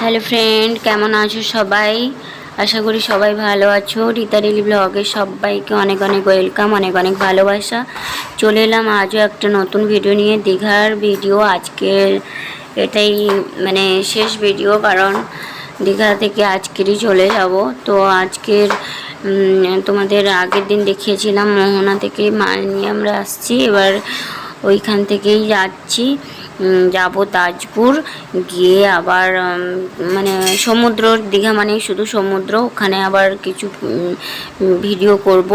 Hello friend কেমন আছো সবাই? আশা করি সবাই ভালো আছো। রীতা রিলি ব্লগে সবাইকে অনেক অনেক ওয়েলকাম অনেক অনেক ভালোবাসা। চলে এলাম আজও একটা নতুন ভিডিও নিয়ে। দীঘার ভিডিও আজকের এটাই মানে শেষ ভিডিও কারণ দীঘা থেকে আজকেরই চলে যাব। তো আজকের তোমাদের আগের দিন দেখিয়েছিলাম, মোহনা থেকে মাল নিয়ে আমরা আসছি। এবার ওইখান থেকেই যাচ্ছি। যাব তাজপুর। গিয়ে আবার মানে সমুদ্র দীঘা মানে শুধু সমুদ্র, ওখানে আবার কিছু ভিডিও করব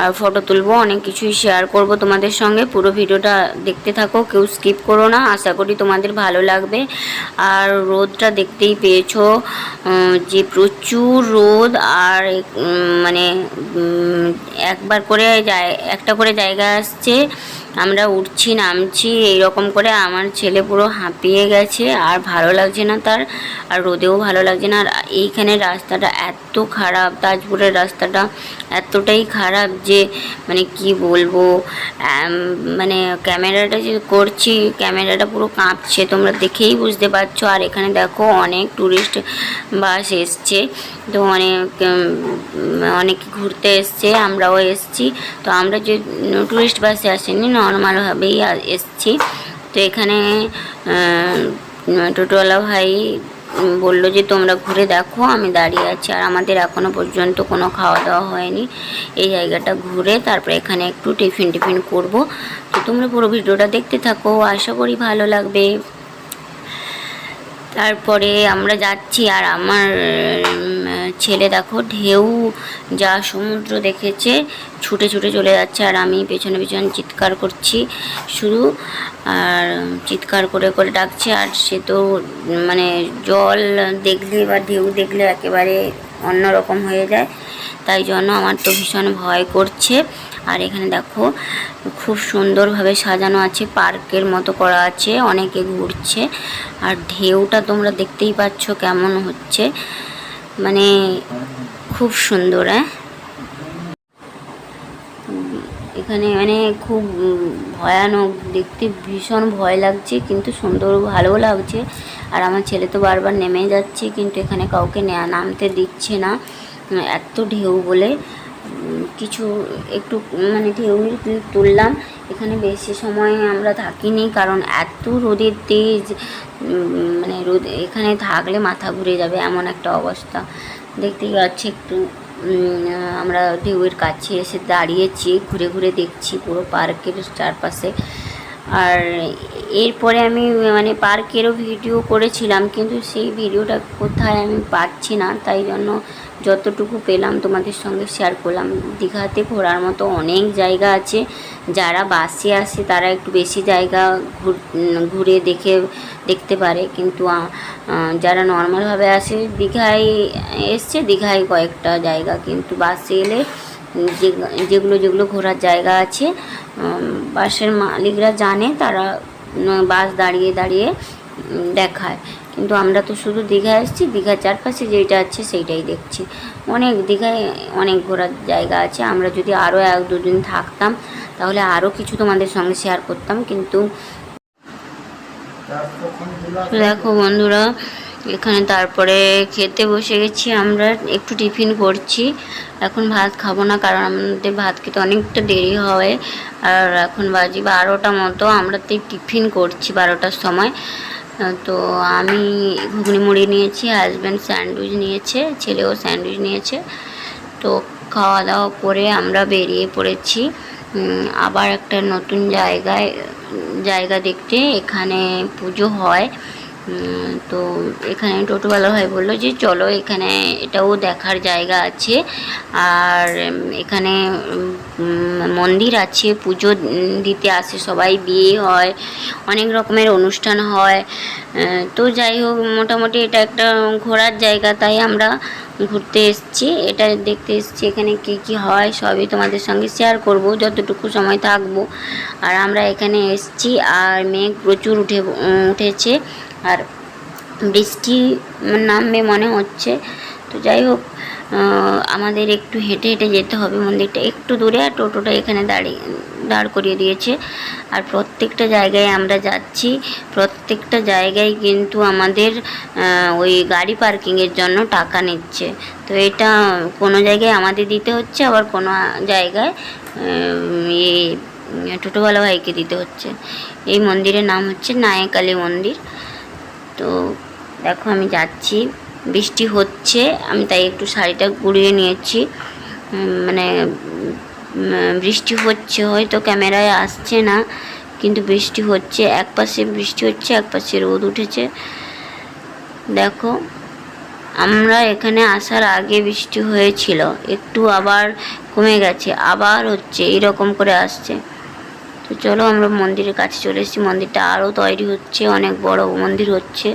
আর ফটো তুলবো, অনেক কিছুই শেয়ার করব তোমাদের সঙ্গে। পুরো ভিডিওটা দেখতে থাকো, কেউ স্কিপ করো না। আশা করি তোমাদের ভালো লাগবে। আর রোদটা দেখতেই পেয়েছ যে প্রচুর রোদ আর মানে একবার করে যায়, একটা করে জায়গা আসছে। আমরা উঠছি, নামছি, এইরকম করে আমার ছেলে পুরো হাঁপিয়ে গেছে, আর ভালো লাগছে না তার, আর রোদেও ভালো লাগছে না। আর এইখানে রাস্তাটা এত খারাপ, তাজপুরের রাস্তাটা এতটাই খারাপ যে মানে কি বলব মানে ক্যামেরাটা যে করছি, ক্যামেরাটা পুরো কাঁপছে, তোমরা দেখেই বুঝতে পারছ। আর এখানে দেখো অনেক টুরিস্ট বাস এসছে, তো অনেক অনেক ঘুরতে এসছে, আমরাও এসছি। তো আমরা যে টুরিস্ট বাসে আসেনি, নর্মালভাবেই এসছি। তো এখানে টোটোওয়ালা ভাই বলল যে, তোমরা ঘুরে দেখো, আমি দাঁড়িয়ে আছি। আর আমাদের এখনও পর্যন্ত কোনো খাওয়া দাওয়া হয়নি। এই জায়গাটা ঘুরে তারপরে এখানে একটু টিফিন টিফিন করব। তো তোমরা পুরো ভিডিওটা দেখতে থাকো, আশা করি ভালো লাগবে। তারপরে আমরা যাচ্ছি, আর আমার ছেলে দেখো, ঢেউ যা সমুদ্র দেখেছে, ছুটে ছুটে চলে যাচ্ছে আর আমি পেছনে পেছনে চিৎকার করছি শুধু, আর চিৎকার করে করে ডাকছে আর সে তো মানে জল দেখলে বা ঢেউ দেখলে একেবারে অন্যরকম হয়ে যায়। তাই জন্য আমার তো ভীষণ ভয় করছে। আর এখানে দেখো, খুব সুন্দরভাবে সাজানো আছে, পার্কের মতো করা আছে, অনেকে ঘুরছে। আর ঢেউটা তোমরা দেখতেই পাচ্ছ কেমন হচ্ছে। মানে খুব সুন্দর হ্যাঁ? এখানে মানে খুব ভয়ানক, দেখতে ভীষণ ভয় লাগছে, কিন্তু সুন্দর, ভালো লাগছে। আর আমার ছেলে তো বারবার নেমে যাচ্ছে, কিন্তু এখানে কাউকে নামতে দিচ্ছে না। এত ঢেউ বলে। কিছু একটু মানে ঢেউ ক্লিপ তুললাম। এখানে বেশি সময় আমরা থাকিনি কারণ এত রোদের তেজ মানে রোদ, এখানে থাকলে মাথা ঘুরে যাবে এমন একটা অবস্থা। দেখতেই পাচ্ছি একটু আমরা ঢেউয়ের কাছে এসে দাঁড়িয়েছি, ঘুরে ঘুরে দেখছি পুরো পার্কের চারপাশে। আর এরপরে আমি মানে পার্কেরও ভিডিও করেছিলাম, কিন্তু সেই ভিডিওটা কোথায় আমি পাচ্ছি না, তাই জন্য যতটুকু পেলাম তোমাদের সঙ্গে শেয়ার করলাম। দীঘাতে ঘোরার মতো অনেক জায়গা আছে, যারা বাসে আসে তারা একটু বেশি জায়গা ঘুর- দেখে, দেখতে পারে, কিন্তু যারা নর্মালভাবে আসে, দীঘায় এসছে, দীঘায় কয়েকটা জায়গা, কিন্তু বাসে এলে যেগুলো যেগুলো ঘোরার জায়গা আছে বাসের মালিকরা জানে তারা বাস দাঁড়িয়ে দাঁড়িয়ে দেখায়। কিন্তু আমরা তো শুধু দীঘা এসেছি দীঘার চারপাশে যেটা আছে সেইটাই দেখছি। অনেক দীঘায় অনেক ঘোরার জায়গা আছে। আমরা যদি আরও এক দুদিন থাকতাম তাহলে আরও কিছু তোমাদের সঙ্গে শেয়ার করতাম। কিন্তু দেখো বন্ধুরা এখানে তারপরে খেতে বসে গেছি, আমরা একটু টিফিন করছি। এখন ভাত খাব না, কারণ আমাদের ভাত খেতে অনেকটা দেরি হয়। আর এখন বাজি বারোটা মতো, আমরা তো টিফিন করছি বারোটার সময়। তো আমি ঘুগনি মুড়ি নিয়েছি হাজব্যান্ড স্যান্ডউইচ নিয়েছে, ছেলেও স্যান্ডউইচ নিয়েছে। তো খাওয়া দাওয়া করে আমরা বেরিয়ে পড়েছি। আবার একটা নতুন জায়গায়, জায়গা দেখতে এখানে পুজো হয়। তো এখানে টোটোওয়ালা ভাই বলল যে, চলো এখানে এটাও দেখার জায়গা আছে। আর এখানে মন্দির আছে, পুজো দিতে আসে, সবাই বিয়ে হয়, অনেক রকমের অনুষ্ঠান হয়। তো যাই হোক, মোটামুটি এটা একটা ঘোরার জায়গা, তাই আমরা ঘুরতে এসেছি। এটা দেখতে এসেছি এখানে কি কি হয়, সবই তোমাদের সঙ্গে শেয়ার করব, যতটুকু সময় থাকব। আর আমরা এখানে এসেছি, আর মেঘ প্রচুর উঠে উঠেছে। আর বৃষ্টি নামবে মনে হচ্ছে। তো যাই হোক আমাদের একটু হেঁটে হেঁটে যেতে হবে মন্দিরটা। একটু দূরে আর টোটোটা এখানে দাঁড়িয়ে, দাঁড় করিয়ে দিয়েছে। আর প্রত্যেকটা জায়গায় আমরা যাচ্ছি। প্রত্যেকটা জায়গায় কিন্তু আমাদের ওই গাড়ি পার্কিংয়ের জন্য টাকা নিচ্ছে। তো এটা কোনো জায়গায় আমাদের দিতে হচ্ছে, আবার কোনো জায়গায় টোটোওয়ালা ভাইকে দিতে হচ্ছে। এই মন্দিরের নাম হচ্ছে নায়কালী মন্দির। তো দেখো আমি যাচ্ছি। বৃষ্টি হচ্ছে, আমি তাই একটু শাড়িটা গুড়িয়ে নিয়েছি। মানে বৃষ্টি হচ্ছে, হয়তো ক্যামেরায় আসছে না, কিন্তু বৃষ্টি হচ্ছে। এক পাশে বৃষ্টি হচ্ছে, এক পাশে রোদ উঠেছে। দেখো, আমরা এখানে আসার আগে বৃষ্টি হয়েছিল, একটু আবার কমে গেছে, আবার হচ্ছে, এইরকম করে আসছে। তো চলো আমরা মন্দিরের কাছে চলে এসেছি। মন্দিরটা আরও তৈরি হচ্ছে, অনেক বড় মন্দির হচ্ছে।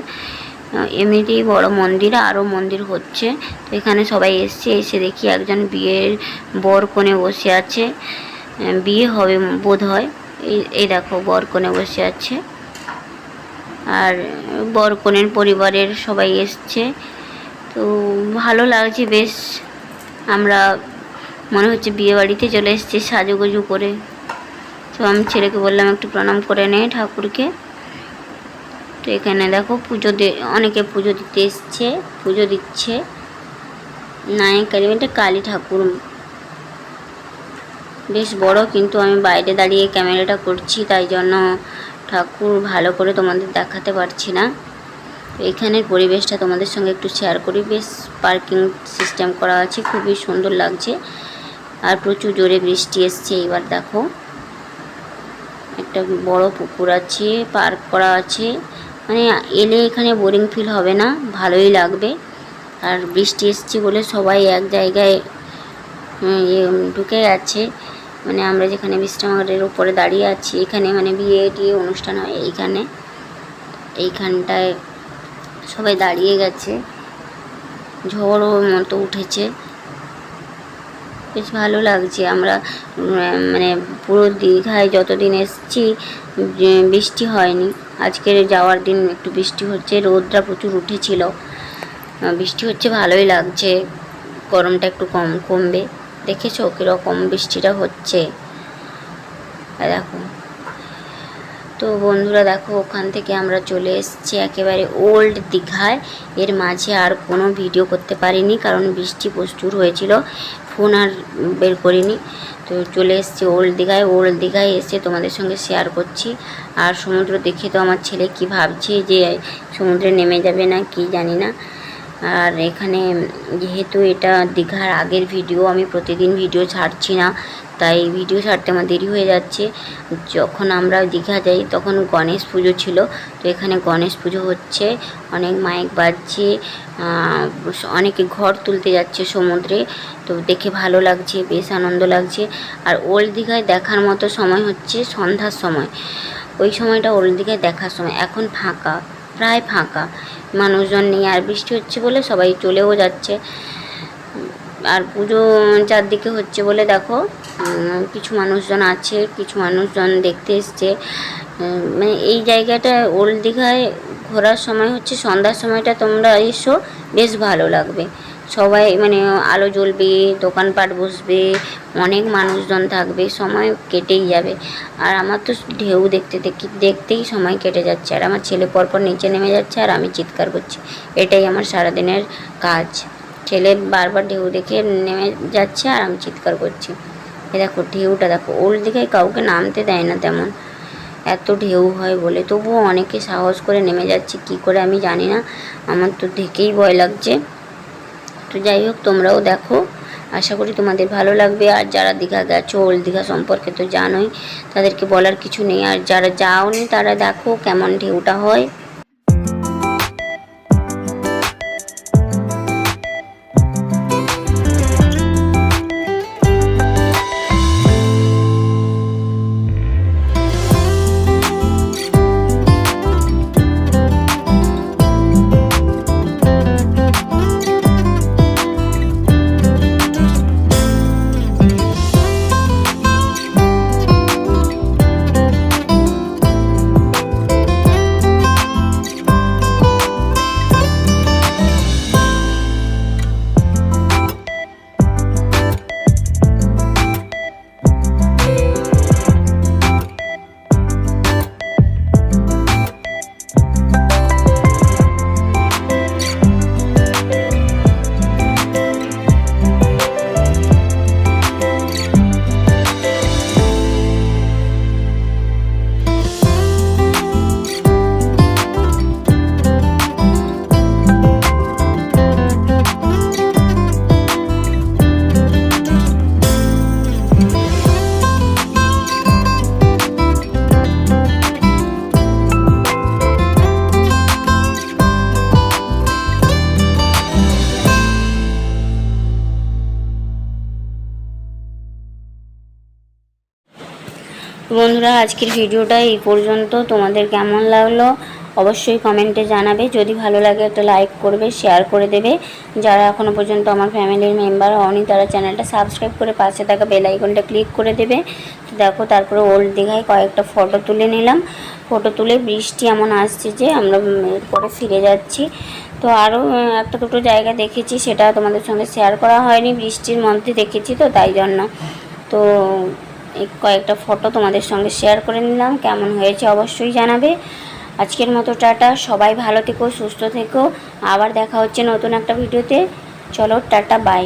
এমনিতেই বড় মন্দির আরও মন্দির হচ্ছে। তো এখানে সবাই এসছে, এসে দেখি একজন বিয়ের বর কোণে বসে আছে। বিয়ে হবে বোধ হয় এই দেখো, বর কোণে বসে আছে। আর বর কনের পরিবারের সবাই এসছে। তো ভালো লাগছে, বেশ। আমরা মনে হচ্ছে বিয়ে বাড়িতে চলে এসেছি সাজুগুজু করে। তো আমি ছেলেকে বললাম, একটু প্রণাম করে নে ঠাকুরকে। তো এখানে দেখো পুজো অনেকে পুজো দিতে এসছে, পুজো দিচ্ছে। নায়ক কালী এটা কালী ঠাকুর। বেশ বড়, কিন্তু আমি বাইরে দাঁড়িয়ে ক্যামেরাটা করছি, তাই জন্য ঠাকুর ভালো করে তোমাদের দেখাতে পারছি না। এখানের পরিবেশটা তোমাদের সঙ্গে একটু শেয়ার করি। বেশ পার্কিং সিস্টেম করা আছে, খুবই সুন্দর লাগছে। আর প্রচুর জোরে বৃষ্টি এসছে এবার দেখো। একটা বড় পুকুর আছে পার্ক করা আছে। মানে এলে এখানে বোরিং ফিল হবে না ভালোই লাগবে। আর বৃষ্টি এসছে বলে সবাই এক জায়গায় ইয়ে, ঢুকে আছে মানে আমরা যেখানে বিশ্রামাগারের উপরে দাঁড়িয়ে আছি এখানে মানে বিয়ে টিয়ে অনুষ্ঠান হয় এইখানে। এইখানটায় সবাই দাঁড়িয়ে গেছে। ঝড়ও মতো উঠেছে। বেশ ভালো লাগছে। আমরা মানে পুরো দীঘায় যতদিন এসছি বৃষ্টি হয়নি। আজকের যাওয়ার দিন একটু বৃষ্টি হচ্ছে, রোদটা প্রচুর উঠেছিল। বৃষ্টি হচ্ছে, ভালোই লাগছে। গরমটা একটু কম, কমবে। দেখেছ কীরকম বৃষ্টিটা হচ্ছে? দেখো। তো বন্ধুরা দেখো, ওখান থেকে আমরা চলে এসেছি একেবারে ওল্ড দীঘায়। এর মাঝে আর কোনো ভিডিও করতে পারিনি, কারণ বৃষ্টি প্রচুর হয়েছিল, ফোন আর বের করিনি। তো চলে এসেছি ওল্ড দীঘায়। ওল্ড দীঘায় এসে তোমাদের সঙ্গে শেয়ার করছি। আর সমুদ্র দেখে তো আমার ছেলে কি ভাবছে যে সমুদ্রে নেমে যাবে না, কি জানি না। আর এখানে যেহেতু এটা দীঘার আগের ভিডিও আমি প্রতিদিন ভিডিও ছাড়ছি না, তাই ভিডিও ছাড়তে আমার দেরি হয়ে যাচ্ছে। যখন আমরা দীঘা যাই, তখন গণেশ পুজো ছিল, তো এখানে গণেশ পুজো হচ্ছে, অনেক মাইক বাজছে অনেকে ঘর তুলতে যাচ্ছে সমুদ্রে, তো দেখে ভালো লাগছে, বেশ আনন্দ লাগছে। আর ওল্ড দীঘায় দেখার মতো সময় হচ্ছে সন্ধ্যার সময়। ওই সময়টা ওল্ড দীঘায় দেখার সময়, এখন ফাঁকা। প্রায় ফাঁকা। মানুষজন নিয়ে আর বৃষ্টি হচ্ছে বলে সবাই চলেও যাচ্ছে। আর পুজো চারদিকে হচ্ছে বলে দেখো কিছু মানুষজন আছে, কিছু মানুষজন দেখতে এসছে। মানে এই জায়গাটা ওল্ড দীঘায় ঘোরার সময় হচ্ছে, সন্ধ্যার সময়টা তোমরা এসো, বেশ ভালো লাগবে। সবাই মানে আলো জ্বলবে, দোকানপাট বসবে, অনেক মানুষজন থাকবে, সময় কেটেই যাবে। আর আমার তো ঢেউ দেখতে দেখতে দেখতেই সময় কেটে যাচ্ছে। আর আমার ছেলে পরপর নিচে নেমে যাচ্ছে আর আমি চিৎকার করছি। এটাই আমার সারাদিনের কাজ। ছেলে বারবার ঢেউ দেখে নেমে যাচ্ছে আর আমি চিৎকার করছি। এ দেখো ঢেউটা, দেখো ওল্ড দিঘায় কাউকে নামতে দেয় না তেমন। এত ঢেউ হয় বলে। তবুও অনেকে সাহস করে নেমে যাচ্ছে, কি করে আমি জানি না। আমার তো দেখেই ভয় লাগছে। তো যাই হোক, তোমরাও দেখো। আশা করি তোমাদের ভালো লাগবে। আর যারা দীঘা গেছো, ওল্ড দীঘা সম্পর্কে তো জানোই, তাদেরকে বলার কিছু নেই। আর যারা যাওনি, তারা দেখো কেমন ঢেউটা হয়। বন্ধুরা, আজকের ভিডিওটা এই পর্যন্ত। তোমাদের কেমন লাগল অবশ্যই কমেন্টে জানাবে। যদি ভালো লাগে একটা লাইক করবে, শেয়ার করে দেবে। যারা এখনও পর্যন্ত আমার ফ্যামিলির মেম্বার হয়নি তারা চ্যানেলটা সাবস্ক্রাইব করে পাশে থাকা বেল ক্লিক করে দেবে। তো দেখো, তারপরে ওল্ড দীঘায় কয়েকটা ফটো তুলে নিলাম। ফটো তুলে বৃষ্টি এমন আসছে যে আমরা এরপরে ফিরে যাচ্ছি। তো আরও একটা দুটো জায়গা দেখেছি, সেটা তোমাদের সঙ্গে শেয়ার করা হয়নি। বৃষ্টির মধ্যে দেখেছি তো, তাই জন্য। তো কয়েকটা ফটো তোমাদের সঙ্গে শেয়ার করে নিলাম। কেমন হয়েছে অবশ্যই জানাবে। আজকের মতো টাটা, সবাই ভালো থেকো, সুস্থ থেকো। আবার দেখা হচ্ছে নতুন একটা ভিডিওতে চলো, টাটা বাই